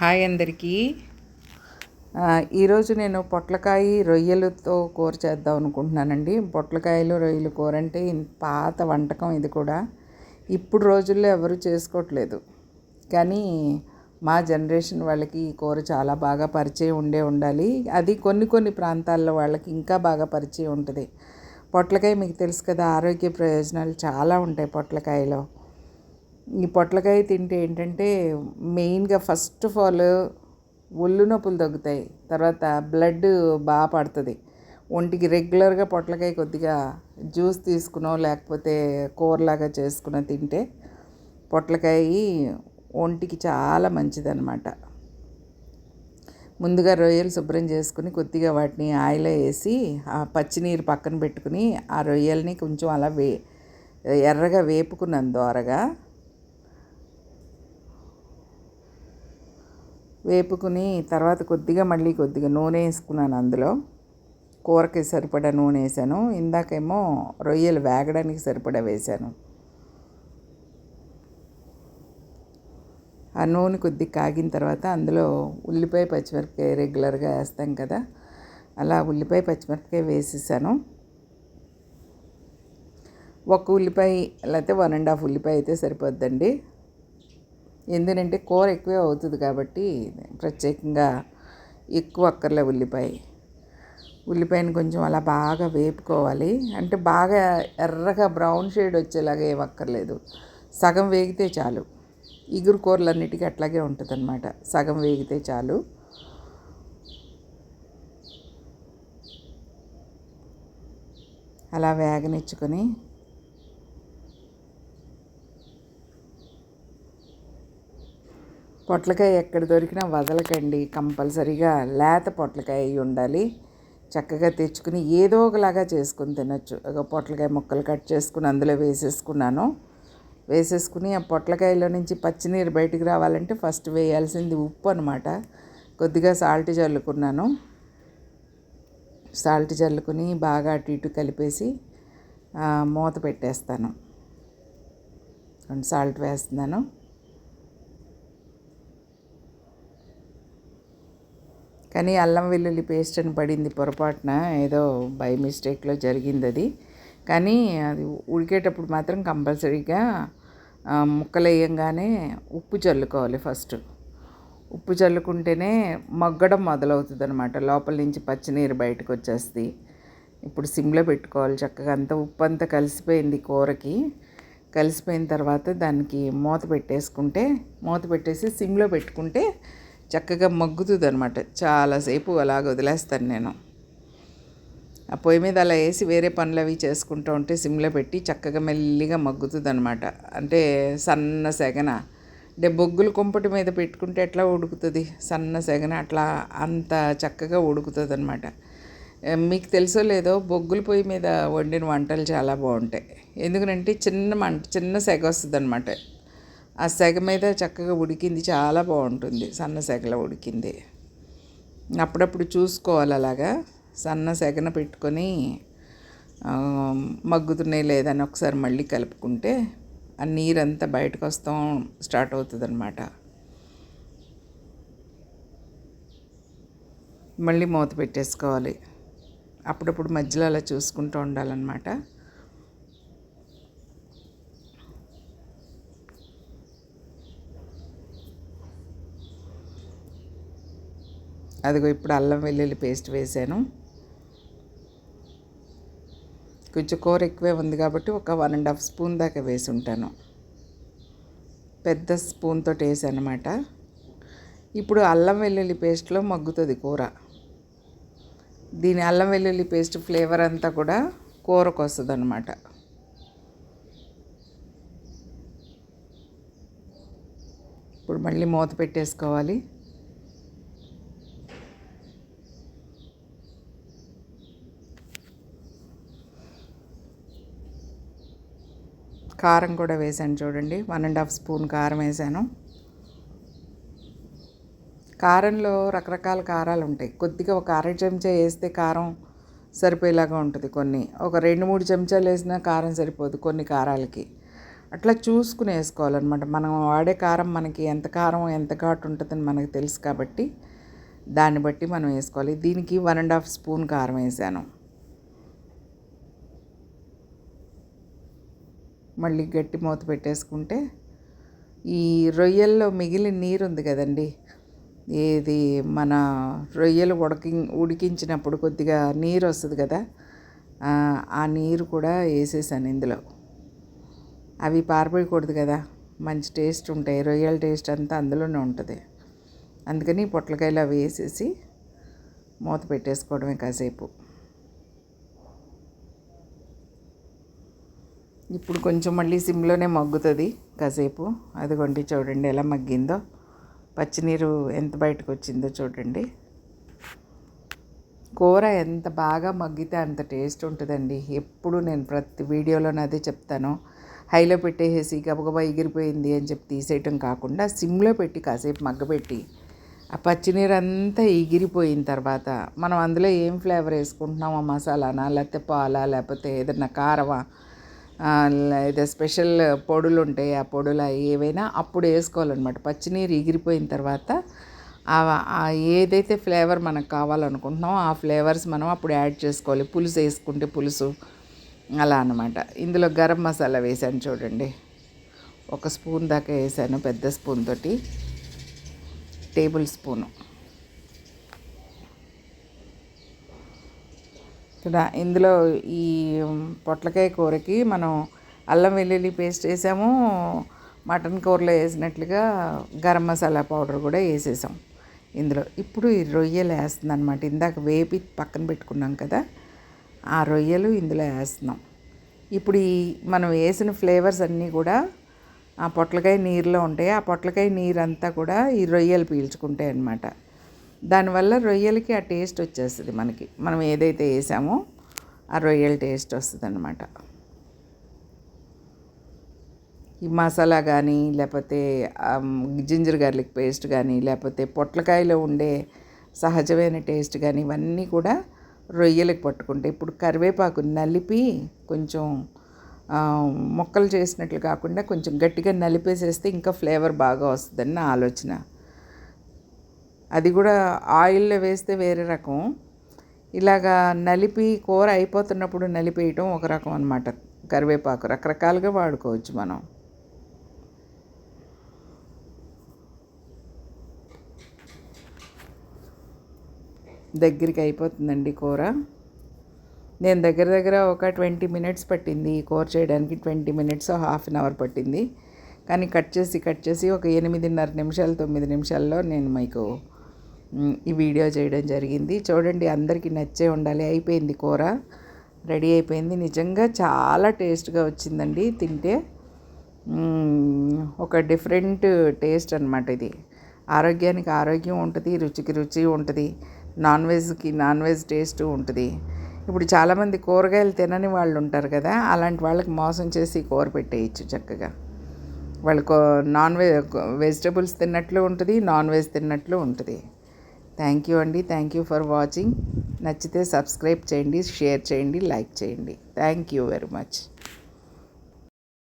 Hi అందరికీ. ఈరోజు నేను పొట్లకాయ రొయ్యలతో కూర చేద్దాం అనుకుంటున్నానండి. పొట్లకాయలు రొయ్యలు కూర అంటే పాత వంటకం ఇది కూడా. ఇప్పుడు రోజుల్లో ఎవరు చేసుకోవట్లేదు. కానీ మా జనరేషన్ వాళ్ళకి ఈ కూర చాలా బాగా పరిచయం ఉండే ఉండాలి. అది కొన్ని కొన్ని ప్రాంతాల్లో వాళ్ళకి ఇంకా బాగా పరిచయం ఉంటుంది. పొట్లకాయ మీకు తెలుసు కదా ఆరోగ్య ప్రయోజనాలు చాలా ఉంటాయి పొట్లకాయలో. ఈ పొట్లకాయ తింటే ఏంటంటే మెయిన్గా ఫస్ట్ ఆఫ్ ఆల్ ఒళ్ళు నొప్పులు తగ్గుతాయి. తర్వాత బ్లడ్ బాగా పడుతుంది. ఒంటికి రెగ్యులర్గా పొట్లకాయ కొద్దిగా జ్యూస్ తీసుకునో లేకపోతే కూరలాగా చేసుకునో తింటే పొట్లకాయ ఒంటికి చాలా మంచిదన్నమాట. ముందుగా రొయ్యలు శుభ్రం చేసుకుని కొద్దిగా వాటిని ఆయిలో వేసి ఆ పచ్చినీరు పక్కన పెట్టుకుని ఆ రొయ్యల్ని కొంచెం అలా వే ఎర్రగా వేపుకున్నాను దోరగా వేపుకుని తర్వాత కొద్దిగా మళ్ళీ కొద్దిగా నూనె వేసుకున్నాను అందులో. కూరకి సరిపడా నూనె వేసాను. ఇందాకేమో రొయ్యలు వేగడానికి సరిపడా వేశాను ఆ నూనె కొద్దిగా కాగిన తర్వాత అందులో ఉల్లిపాయ పచ్చిమిరపకాయ రెగ్యులర్గా వేస్తాం కదా అలా ఉల్లిపాయ పచ్చిమిరపకాయ వేసేసాను. ఒక ఉల్లిపాయ లేకపోతే వన్ అండ్ హాఫ్ ఉల్లిపాయ అయితే సరిపోద్దండి. ఎందుకంటే కూర ఎక్కువే అవుతుంది కాబట్టి ప్రత్యేకంగా ఎక్కువ అక్కర్లే ఉల్లిపాయ. ఉల్లిపాయని కొంచెం అలా బాగా వేపుకోవాలి. అంటే బాగా ఎర్రగా బ్రౌన్ షేడ్ వచ్చేలాగా ఏం అక్కర్లేదు. సగం వేగితే చాలు. ఇగురు కూరలన్నిటికీ అట్లాగే ఉంటుంది అనమాట సగం వేగితే చాలు. అలా వేగనిచ్చుకొని పొట్లకాయ ఎక్కడ దొరికినా వదలకండి. కంపల్సరీగా లేత పొట్లకాయ అయి ఉండాలి. చక్కగా తెచ్చుకుని ఏదో ఒకలాగా చేసుకుని తినచ్చు. ఒక పొట్లకాయ ముక్కలు కట్ చేసుకుని అందులో వేసేసుకున్నాను. వేసేసుకుని ఆ పొట్లకాయలో నుంచి పచ్చినీరు బయటికి రావాలంటే ఫస్ట్ వేయాల్సింది ఉప్పు అనమాట కొద్దిగా సాల్ట్ చల్లుకున్నాను. సాల్ట్ చల్లుకుని బాగా అటు ఇటు కలిపేసి మూత పెట్టేస్తాను. సాల్ట్ వేస్తున్నాను. కానీ అల్లం వెల్లుల్లి పేస్ట్ అని పడింది పొరపాటున ఏదో బై మిస్టేక్లో జరిగింది అది. కానీ అది ఉడికేటప్పుడు మాత్రం కంపల్సరీగా ముక్కలు వేయంగానే ఉప్పు చల్లుకోవాలి ఫస్ట్. ఉప్పు చల్లుకుంటేనే మగ్గడం మొదలవుతుంది అనమాట లోపల నుంచి పచ్చినీరు బయటకు వచ్చేస్తుంది. ఇప్పుడు సిమ్లో పెట్టుకోవాలి చక్కగా. అంతా ఉప్పు అంతా కలిసిపోయింది కూరకి. కలిసిపోయిన తర్వాత దానికి మూత పెట్టేసుకుంటే మూత పెట్టేసి సిమ్లో పెట్టుకుంటే చక్కగా మగ్గుతుంది అనమాట చాలాసేపు అలాగ వదిలేస్తాను నేను. ఆ పొయ్యి మీద అలా వేసి వేరే పనులు అవి చేసుకుంటూ ఉంటే సిమ్లో పెట్టి చక్కగా మెల్లిగా మగ్గుతుంది అనమాట అంటే సన్న సెగన. అంటే బొగ్గులు కుంపటి మీద పెట్టుకుంటే ఎట్లా ఉడుకుతుంది? సన్న సెగన అట్లా అంత చక్కగా ఉడుకుతుంది అనమాట మీకు తెలుసో లేదో బొగ్గుల పొయ్యి మీద వండిన వంటలు చాలా బాగుంటాయి. ఎందుకంటే చిన్న మంట చిన్న సెగ వస్తుంది అనమాట ఆ సెగ మీద చక్కగా ఉడికింది చాలా బాగుంటుంది. సన్న సెగలో ఉడికింది. అప్పుడప్పుడు చూసుకోవాలి అలాగా. సన్న సెగన పెట్టుకొని మగ్గుతున్నాయి లేదని ఒకసారి మళ్ళీ కలుపుకుంటే ఆ నీరంతా బయటకు వస్తాం స్టార్ట్ అవుతుంది అనమాట మళ్ళీ మూత పెట్టేసుకోవాలి. అప్పుడప్పుడు మధ్యలో అలా చూసుకుంటూ ఉండాలన్నమాట. అదిగో ఇప్పుడు అల్లం వెల్లుల్లి పేస్ట్ వేసాను. కొంచెం కూర ఎక్కువే ఉంది కాబట్టి ఒక వన్ అండ్ హాఫ్ స్పూన్ దాకా వేసి ఉంటాను. పెద్ద స్పూన్తో వేసానమాట. అనమాట ఇప్పుడు అల్లం వెల్లుల్లి పేస్ట్లో మగ్గుతుంది కూర. దీని అల్లం వెల్లుల్లి పేస్ట్ ఫ్లేవర్ అంతా కూడా కూరకు వస్తుంది అనమాట ఇప్పుడు మళ్ళీ మూత పెట్టేసుకోవాలి. కారం కూడా వేసాను చూడండి. వన్ అండ్ హాఫ్ స్పూన్ కారం వేసాను కారంలో రకరకాల కారాలు ఉంటాయి. కొద్దిగా ఒక అర చెంచా వేస్తే కారం సరిపోయేలాగా ఉంటుంది కొన్ని. ఒక రెండు మూడు చెంచాలు వేసినా కారం సరిపోదు కొన్ని కారాలకి. అట్లా చూసుకుని వేసుకోవాలన్నమాట. మనం వాడే కారం మనకి ఎంత కారం ఎంత ఘాటు ఉంటుందని మనకు తెలుసు కాబట్టి దాన్ని బట్టి మనం వేసుకోవాలి. దీనికి వన్ అండ్ హాఫ్ స్పూన్ కారం వేసాను మళ్ళీ గట్టి మూత పెట్టేసుకుంటే ఈ రొయ్యల్లో మిగిలిన నీరు ఉంది కదండి ఏది మన రొయ్యలు ఉడకి ఉడికించినప్పుడు కొద్దిగా నీరు వస్తుంది కదా ఆ నీరు కూడా వేసేసాను ఇందులో. అవి పారిపోయకూడదు కదా మంచి టేస్ట్ ఉంటాయి రొయ్యల టేస్ట్ అంతా అందులోనే ఉంటుంది. అందుకని పొట్లకాయలు అవి వేసేసి మూత పెట్టేసుకోవడమే కాసేపు. ఇప్పుడు కొంచెం మళ్ళీ సిమ్లోనే మగ్గుతుంది కాసేపు. అదిగోండి చూడండి ఎలా మగ్గిందో. పచ్చినీరు ఎంత బయటకు వచ్చిందో చూడండి. కూర ఎంత బాగా మగ్గితే అంత టేస్ట్ ఉంటుందండి. ఎప్పుడు నేను ప్రతి వీడియోలోనే అదే చెప్తాను. హైలో పెట్టేసేసి గబగబా ఎగిరిపోయింది అని చెప్పి తీసేయటం కాకుండా సిమ్లో పెట్టి కాసేపు మగ్గబెట్టి ఆ పచ్చినీరు అంతా ఎగిరిపోయిన తర్వాత మనం అందులో ఏం ఫ్లేవర్ వేసుకుంటున్నామా మసాలానా లేకపోతే పాలా లేకపోతే ఏదైనా కారమా లేదా స్పెషల్ పొడులు ఉంటాయి ఆ పొడులు ఏవైనా అప్పుడు వేసుకోవాలన్నమాట. పచ్చినీరు ఎగిరిపోయిన తర్వాత ఏదైతే ఫ్లేవర్ మనకు కావాలనుకుంటున్నామో ఆ ఫ్లేవర్స్ మనం అప్పుడు యాడ్ చేసుకోవాలి. పులుసు వేసుకుంటే పులుసు అలా అనమాట ఇందులో గరం మసాలా వేసాను చూడండి. ఒక స్పూన్ దాకా వేసాను పెద్ద స్పూన్ తోటి. Tablespoon. కదా ఇందులో ఈ పొట్లకాయ కూరకి మనం అల్లం వెల్లుల్లి పేస్ట్ వేసాము మటన్ కూరలో వేసినట్లుగా గరం మసాలా పౌడర్ కూడా వేసేసాం ఇందులో. ఇప్పుడు ఈ రొయ్యలు వేస్తుంది అనమాట ఇందాక వేపి పక్కన పెట్టుకున్నాం కదా ఆ రొయ్యలు ఇందులో వేస్తున్నాం. ఇప్పుడు ఈ మనం వేసిన ఫ్లేవర్స్ అన్నీ కూడా ఆ పొట్లకాయ నీరులో ఉంటాయి. ఆ పొట్లకాయ నీరు అంతా కూడా ఈ రొయ్యలు పీల్చుకుంటాయి అన్నమాట. దానివల్ల రొయ్యలకి ఆ టేస్ట్ వచ్చేస్తుంది మనకి. మనం ఏదైతే వేసామో ఆ రొయ్యల టేస్ట్ వస్తుంది అనమాట ఈ మసాలా కానీ లేకపోతే జింజర్ గార్లిక్ పేస్ట్ కానీ లేకపోతే పొట్లకాయలో ఉండే సహజమైన టేస్ట్ కానీ ఇవన్నీ కూడా రొయ్యలకు పట్టుకుంటే ఇప్పుడు కరివేపాకు నలిపి కొంచెం మొక్కలు చేసినట్లు కాకుండా కొంచెం గట్టిగా నలిపేసేస్తే ఇంకా ఫ్లేవర్ బాగా వస్తుందని నా ఆలోచన. అది కూడా ఆయిల్లో వేస్తే వేరే రకం. ఇలాగా నలిపి కూర అయిపోతున్నప్పుడు నలిపేయటం ఒక రకం అనమాట కరివేపాకు రకరకాలుగా వాడుకోవచ్చు మనం. దగ్గరికి అయిపోతుందండి కూర. నేను దగ్గర దగ్గర ఒక ట్వంటీ మినిట్స్ పట్టింది ఈ కూర చేయడానికి. Twenty minutes half an hour పట్టింది. కానీ కట్ చేసి కట్ చేసి ఒక ఎనిమిదిన్నర నిమిషాలు తొమ్మిది నిమిషాల్లో నేను మీకు ఈ వీడియో చేయడం జరిగింది. చూడండి అందరికీ నచ్చే ఉండాలి. అయిపోయింది కూర. రెడీ అయిపోయింది. నిజంగా చాలా టేస్ట్గా వచ్చిందండి. తింటే ఒక డిఫరెంట్ టేస్ట్ అనమాట ఇది. ఆరోగ్యానికి ఆరోగ్యం ఉంటుంది రుచికి రుచి ఉంటుంది నాన్ వెజ్కి నాన్ వెజ్ టేస్ట్ ఉంటుంది. ఇప్పుడు చాలామంది కూరగాయలు తినని వాళ్ళు ఉంటారు కదా అలాంటి వాళ్ళకి మోసం చేసి కూర పెట్టేయచ్చు చక్కగా. వాళ్ళకు నాన్ వెజ్ వెజిటబుల్స్ తిన్నట్లు ఉంటుంది నాన్ వెజ్ తిన్నట్లు ఉంటుంది. థ్యాంక్ యూ అండి థ్యాంక్ యూ ఫర్ వాచింగ్ నచ్చితే సబ్స్క్రైబ్ చేయండి షేర్ చేయండి లైక్ చేయండి. Thank you very much